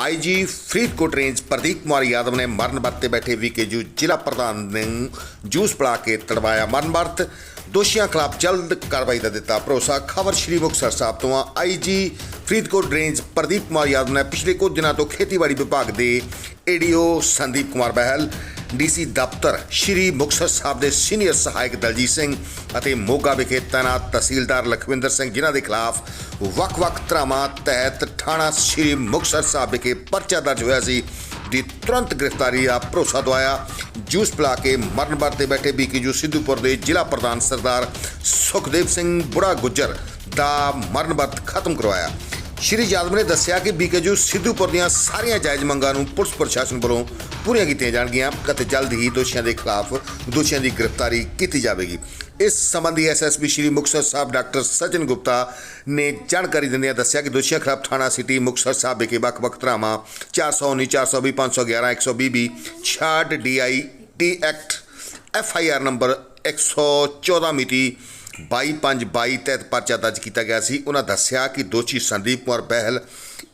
IG Faridkot range Pradeep Kumar Yadav ਨੇ ਮਰਨ ਵਰਤ ਤੇ ਬੈਠੇ ਵੀਕੇਯੂ ਜ਼ਿਲ੍ਹਾ ਪ੍ਰਧਾਨ ਨੂੰ ਜੂਸ ਪਿਲਾ ਕੇ ਤੜਵਾਇਆ ਮਰਨ ਵਰਤ। ਦੋਸ਼ੀਆਂ ਖਿਲਾਫ ਜਲਦ ਕਾਰਵਾਈ ਦਾ ਦਿੱਤਾ ਭਰੋਸਾ। ਖਬਰ ਸ਼੍ਰੀ ਮੁਕਤਸਰ ਸਾਹਿਬ ਤੋਂ ਆ। ਆਈਜੀ ਫਰੀਦਕੋਟ ਰੇਂਜ ਪ੍ਰਦੀਪ ਕੁਮਾਰ ਯਾਦਵ ਨੇ ਪਿਛਲੇ ਕੁਝ ਦਿਨਾਂ ਤੋਂ ਖੇਤੀਬਾੜੀ ਵਿਭਾਗ ਦੇ ਏਡੀਓ ਸੰਦੀਪ ਕੁਮਾਰ ਬਹਿਲ ਡੀਸੀ ਦਫ਼ਤਰ ਸ਼੍ਰੀ ਮੁਕਤਸਰ ਸਾਹਿਬ ਦੇ ਸੀਨੀਅਰ ਸਹਾਇਕ ਦਲਜੀਤ ਸਿੰਘ ਅਤੇ ਮੋਗਾ ਵਿਖੇ ਤੈਨਾਤ ਤਹਿਸੀਲਦਾਰ ਲਖਵਿੰਦਰ ਸਿੰਘ ਜਿਨ੍ਹਾਂ ਦੇ ਖਿਲਾਫ ਵੱਖ-ਵੱਖ ਧਰਾਵਾਂ ਤਹਿਤ ਥਾਣਾ ਸ਼੍ਰੀ ਮੁਕਤਸਰ ਸਾਹਿਬ ਵਿਖੇ ਪਰਚਾ ਦਰਜ ਹੋਇਆ ਸੀ, ਦੀ ਤੁਰੰਤ ਗ੍ਰਿਫਤਾਰੀ ਦਾ ਭਰੋਸਾ ਦਵਾਇਆ। ਜੂਸ ਪਿਲਾ ਕੇ ਮਰਨ ਵਰਤ ਤੇ ਬੈਠੇ ਬੀਕੇਯੂ ਸਿੱਧੂਪੁਰ ਦੇ ਜ਼ਿਲ੍ਹਾ ਪ੍ਰਧਾਨ ਸਰਦਾਰ ਸੁਖਦੇਵ ਸਿੰਘ ਬੁੜਾ ਗੁੱਜਰ ਦਾ ਮਰਨ ਵਰਤ ਖਤਮ ਕਰਵਾਇਆ। ਸ਼੍ਰੀ ਯਾਦਵ ਨੇ ਦੱਸਿਆ ਕਿ ਬੀਕੇਯੂ ਸਿੱਧੂਪੁਰ ਦੀਆਂ ਸਾਰੀਆਂ ਜਾਇਜ਼ ਮੰਗਾਂ ਨੂੰ ਪੁਲਿਸ ਪ੍ਰਸ਼ਾਸਨ ਵੱਲੋਂ ਪੂਰੀਆਂ ਕੀਤੀਆਂ ਜਾਣਗੀਆਂ ਅਤੇ ਜਲਦ ਹੀ ਦੋਸ਼ੀਆਂ ਦੇ ਖਿਲਾਫ ਦੋਸ਼ੀਆਂ ਦੀ ਗ੍ਰਿਫਤਾਰੀ ਕੀਤੀ ਜਾਵੇਗੀ। ਇਸ ਸੰਬੰਧੀ ਐਸਐਸਪੀ ਸ਼੍ਰੀ ਮੁਕਤਸਰ ਸਾਹਿਬ ਡਾਕਟਰ ਸਚਨ ਗੁਪਤਾ ਨੇ ਜਾਣਕਾਰੀ ਦਿੰਦਿਆਂ ਦੱਸਿਆ ਕਿ ਦੋਸ਼ੀਆਂ ਖਿਲਾਫ ਥਾਣਾ ਸਿਟੀ ਮੁਕਤਸਰ ਸਾਹਿਬ ਵਿਖੇ ਵੱਖ-ਵੱਖ ਧਾਰਾਵਾਂ 419 420 511 120 B 66 D I T act, F I R number 114 ਮਿਤੀ 22/5/22 ਤਹਿਤ ਪਰਚਾ ਦਰਜ ਕੀਤਾ ਗਿਆ ਸੀ। ਉਹਨਾਂ ਦੱਸਿਆ ਕਿ ਦੋਸ਼ੀ ਸੰਦੀਪ ਕੁਮਾਰ ਬਹਿਲ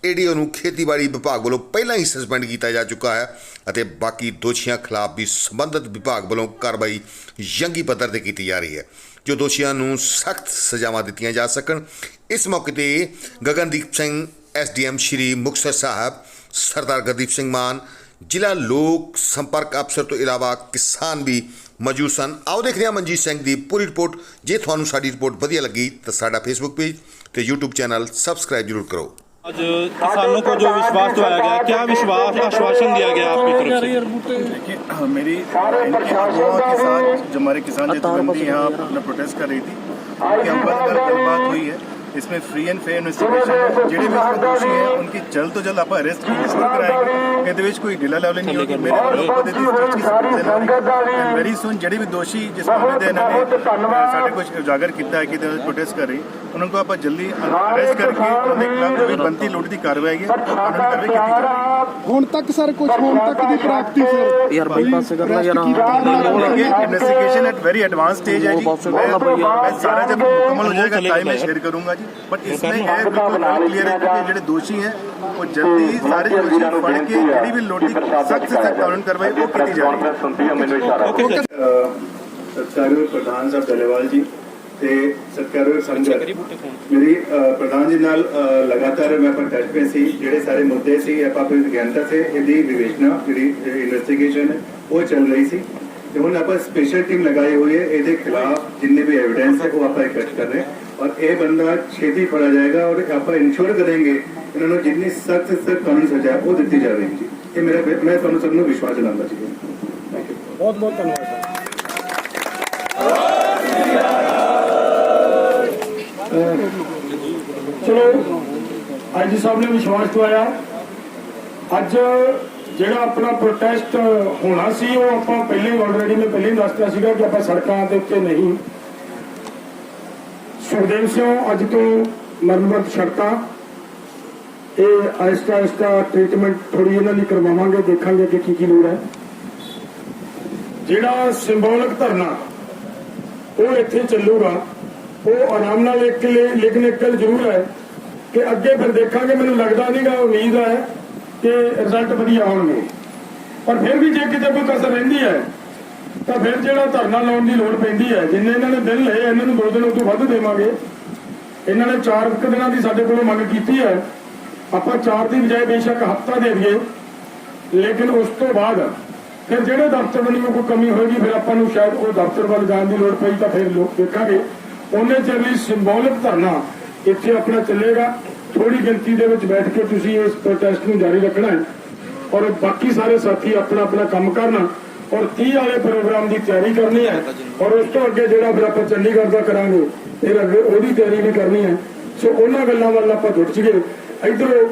ਏਡੀਓ ਨੂੰ ਖੇਤੀਬਾੜੀ ਵਿਭਾਗ ਵੱਲੋਂ ਪਹਿਲਾਂ ਹੀ ਸਸਪੈਂਡ ਕੀਤਾ ਜਾ ਚੁੱਕਾ ਹੈ ਅਤੇ ਬਾਕੀ ਦੋਸ਼ੀਆਂ ਖਿਲਾਫ ਵੀ ਸੰਬੰਧਿਤ ਵਿਭਾਗ ਵੱਲੋਂ ਕਾਰਵਾਈ ਯੰਗੀ ਪੱਧਰ ਤੇ ਕੀਤੀ ਜਾ ਰਹੀ ਹੈ। ਜੋ ਦੋਸ਼ੀਆਂ ਨੂੰ ਸਖਤ ਸਜ਼ਾਵਾਂ ਦਿੱਤੀਆਂ ਜਾ ਸਕਣ, ਇਸ ਮੌਕੇ ਤੇ ਗਗਨਦੀਪ ਸਿੰਘ ਐਸਡੀਐਮ ਸ਼੍ਰੀ ਮੁਕਤਸਰ ਸਾਹਿਬ, ਸਰਦਾਰ ਗਰਦੀਪ ਸਿੰਘ ਮਾਨ, ਜ਼ਿਲ੍ਹਾ ਲੋਕ ਸੰਪਰਕ ਅਫਸਰ ਤੋਂ ਇਲਾਵਾ ਕਿਸਾਨ ਵੀ ਮੌਜੂਦ ਸਨ। ਆਓ ਦੇਖਦੇ ਹਾਂ ਮਨਜੀਤ ਸਿੰਘ ਦੀ ਪੂਰੀ ਰਿਪੋਰਟ। ਜੇ ਤੁਹਾਨੂੰ ਸਾਡੀ ਰਿਪੋਰਟ ਵਧੀਆ ਲੱਗੀ ਤਾਂ ਸਾਡਾ ਫੇਸਬੁੱਕ ਪੇਜ ਤੇ YouTube ਚੈਨਲ ਸਬਸਕ੍ਰਾਈਬ ਜ਼ਰੂਰ ਕਰੋ। आज किसानों को जो विश्वास दिलाया गया क्या विश्वास आश्वासन दिया गया आपकी तरफ़ से? देखिए हाँ, मेरी किसान अगुवाओं के साथ जो हमारे किसान जथेबंदी यहाँ अपना प्रोटेस्ट कर रही थी उनकी हम बात हुई है। इसमें फ्री एंड फेयर इन्वेस्टिगेशन है ਜਿਹੜੇ ਵੀ इसमें दोषी हैं उनकी जल्द तो जल्द ਆਪਾਂ ਅਰੈਸਟ ਜ਼ਰੂਰ ਕਰਾਂਗੇ ਇਹਦੇ ਵਿੱਚ ਕੋਈ ਢਿੱਲਾ ਲੈਵਲ ਨਹੀਂ ਹੋਗੀ ਮੇਰੇ ਵੱਲੋਂ ਪਦੇ ਦੀ state the support and very soon ਜਿਹੜੇ ਵੀ ਦੋਸ਼ੀ ਜਿਸ ਮਾਮਲੇ ਦੇ ਇਹਨਾਂ ਨੇ ਅਹ, ਸਾਡੇ ਕੁਝ ਉਜਾਗਰ ਕੀਤਾ ਹੈ ਕਿ ਤੇ ਪ੍ਰੋਟੈਸਟ ਕਰ ਰਹੀ ਉਹਨਾਂ ਨੂੰ ਆਪਾਂ ਜਲਦੀ ਅਰੈਸਟ ਕਰਕੇ ਉਹਨਾਂ ਦੇ ਖਿਲਾਫ ਜੋ ਵੀ ਬੰਦੀ ਲੁੱਟ ਦੀ ਕਾਰਵਾਈ ਹੈ ਉਹਨਾਂ ਨੂੰ ਕਾਰਵਾਈ ਕੀਤੀ ਜਾਵੇਗੀ ਹੁਣ ਤੱਕ ਸਰ ਕੁਝ ਹੁਣ ਤੱਕ ਦੀ ਪ੍ਰਾਪਤੀ ਸਰ ਯਾਰ ਬਾਈਪਾਸ ਕਰਨਾ ਯਾਰ investigation at very advance stage है जी मैं मैं सारा जब मुकम्मल हो जाएगा टाइम में शेयर करूंगा जी बट इसमें यह बिल्कुल क्लियर है कि ਜਿਹੜੇ ਦੋਸ਼ੀ हैं वो जल्दी ਸਾਰੇ ਦੋਸ਼ੀ ਫੜ ਕੇ ਜਿਹੜੀ ਵੀ ਲੋਟੀ ਸਖਤ से सख्त कानून कार्रवाई वो की जाएगी ओके ਸਤਿਕਾਰਯੋਗ ਪ੍ਰਧਾਨ ਸਾਹਿਬ ਡੱਲੇਵਾਲ ਜੀ ਤੇ ਸਤਿਕਾਰਯੋਗ ਸੰਗਤ ਮੇਰੀ ਅ, ਪ੍ਰਧਾਨ ਜੀ ਨਾਲ ਅ, ਲਗਾਤਾਰ ਮੈਂ ਆਪਾਂ ਟੱਚ ਪੇ ਸੀ ਜਿਹੜੇ ਸਾਰੇ ਮੁੱਦੇ ਸੀ ਆਪਾਂ ਕੋਈ ਵਿਗਿਆਨਤਾ ਸੇ ਇਹਦੀ ਵਿਵੇਚਨਾ ਜਿਹੜੀ ਇਨਵੈਸਟੀਗੇਸ਼ਨ ਹੈ ਉਹ ਚੱਲ ਰਹੀ ਸੀ ਤੇ ਹੁਣ ਆਪਾਂ ਸਪੈਸ਼ਲ ਟੀਮ ਲਗਾਈ ਹੋਈ ਹੈ ਇਹਦੇ ਖਿਲਾਫ ਜਿੰਨੇ ਵੀ ਐਵੀਡੈਂਸ ਹੈ ਉਹ ਆਪਾਂ ਇਕੱਠ ਕਰ ਰਹੇ ਹਾਂ ਔਰ ਇਹ ਬੰਦਾ ਛੇਤੀ ਫੜਾ ਜਾਏਗਾ ਔਰ ਆਪਾਂ ਇਨਸ਼ੋਰ ਕਰਾਂਗੇ ਇਹਨਾਂ ਨੂੰ ਜਿੰਨੀ ਸਖਤ ਸਖਤ ਕਾਨੂੰਨੀ ਸਜ਼ਾ ਉਹ ਦਿੱਤੀ ਜਾਵੇਗੀ ਇਹ ਮੇਰਾ ਮੈਂ ਤੁਹਾਨੂੰ ਸਭ ਨੂੰ ਵਿਸ਼ਵਾਸ ਦਿਲਾਉਂਦਾ ਜੀ ਬਹੁਤ ਬਹੁਤ ਧੰਨਵਾਦ ਚਲੋ ਆਈਜੀ ਸਾਹਿਬ ਨੇ ਵਿਸ਼ਵਾਸ ਦਵਾਇਆ ਅੱਜ ਜਿਹੜਾ ਆਪਣਾ ਪ੍ਰੋਟੈਸਟ ਹੋਣਾ ਸੀ ਉਹ ਆਪਾਂ ਪਹਿਲੇ ਆਲਰੇਡੀ ਮੈਂ ਪਹਿਲੇ ਹੀ ਦੱਸਤਾ ਸੀਗਾ ਕਿ ਆਪਾਂ ਸੜਕਾਂ ਦੇ ਉੱਤੇ ਨਹੀਂ ਸੁਖਦੇਵ ਸਿੰਘ, ਅੱਜ ਤੋਂ ਮਰਮਤ ਸੜਕਾਂ ਇਹ ਆਇਸਤਾ ਆਹਿਸਤਾ ਟ੍ਰੀਟਮੈਂਟ ਥੋੜੀ ਇਹਨਾਂ ਦੀ ਕਰਵਾਵਾਂਗੇ, ਦੇਖਾਂਗੇ ਕਿ ਕੀ ਕੀ ਲੋੜ ਹੈ। ਜਿਹੜਾ ਸਿੰਬੋਲਿਕ ਧਰਨਾ ਉਹ ਇੱਥੇ ਚੱਲੂਗਾ, ਉਹ ਆਰਾਮ ਨਾਲ ਇੱਕ ਲੇਕਿਨ ਇੱਕ ਗੱਲ ਜ਼ਰੂਰ ਹੈ ਕਿ ਅੱਗੇ ਫਿਰ ਦੇਖਾਂਗੇ, ਮੈਨੂੰ ਲੱਗਦਾ ਨਹੀਂਗਾ ਉਮੀਦ ਹੈ ਕਿ ਰਿਜ਼ਲਟ ਵਧੀਆ ਆਉਣਗੇ। ਪਰ ਫਿਰ ਵੀ ਜੇ ਕਿਤੇ ਕੋਈ ਕਸਰ ਰਹਿੰਦੀ ਹੈ ਤਾਂ ਫਿਰ ਜਿਹੜਾ ਧਰਨਾ ਲਾਉਣ ਦੀ ਲੋੜ ਪੈਂਦੀ ਹੈ, ਜਿੰਨੇ ਇਹਨਾਂ ਨੇ ਦਿਨ ਲਏ, ਇਹਨਾਂ ਨੂੰ ਦੋ ਦਿਨ ਉਦੋਂ ਵੱਧ ਦੇਵਾਂਗੇ। ਇਹਨਾਂ ਨੇ ਚਾਰ ਦਿਨਾਂ ਦੀ ਸਾਡੇ ਕੋਲੋਂ ਮੰਗ ਕੀਤੀ ਹੈ। ਆਪਾਂ ਚਾਰ ਦੀ ਬਜਾਏ ਬੇਸ਼ੱਕ ਹਫਤਾ ਦੇ ਦਈਏ, ਲੇਕਿਨ ਉਸ ਤੋਂ ਬਾਅਦ ਫਿਰ ਜਿਹੜੇ ਦਫ਼ਤਰ ਵੱਲੋਂ ਕੋਈ ਕਮੀ ਹੋਏਗੀ, ਫਿਰ ਆਪਾਂ ਨੂੰ ਸ਼ਾਇਦ ਉਹ ਦਫ਼ਤਰ ਵੱਲ ਜਾਣ ਦੀ ਲੋੜ ਪਈ ਤਾਂ ਫਿਰ ਲੋਕ ਦੇਖਾਂਗੇ। ਉਹਨੇ ਚਿਰ ਲਈ ਸਿੰਬੋਲਿਕ ਧਰਨਾ ਇੱਥੇ ਆਪਣਾ ਚੱਲੇਗਾ। ਥੋੜੀ ਗਿਣਤੀ ਦੇ ਵਿੱਚ ਬੈਠ ਕੇ ਤੁਸੀਂ ਇਸ ਪ੍ਰੋਟੈਸਟ ਨੂੰ ਜਾਰੀ ਰੱਖਣਾ ਹੈ। ਔਰ ਬਾਕੀ ਸਾਰੇ ਸਾਥੀ ਆਪਣਾ ਆਪਣਾ ਕੰਮ ਕਰਨ। ਔਰ 30 ਵਾਲੇ ਪ੍ਰੋਗਰਾਮ ਦੀ ਤਿਆਰੀ ਕਰਨੀ ਹੈ? ਔਰ ਉਸ ਤੋਂ ਅੱਗੇ ਜਿਹੜਾ ਫਿਰ ਆਪਾਂ ਚੰਡੀਗੜ੍ਹ ਦਾ ਕਰਾਂਗੇ ਫਿਰ ਅੱਗੇ ਉਹਦੀ ਤਿਆਰੀ ਵੀ ਕਰਨੀ ਹੈ। ਸੋ ਉਹਨਾਂ ਗੱਲਾਂ ਵੱਲ ਆਪਾਂ ਜੁਟ ਜੀਏ ਇਧਰੋਂ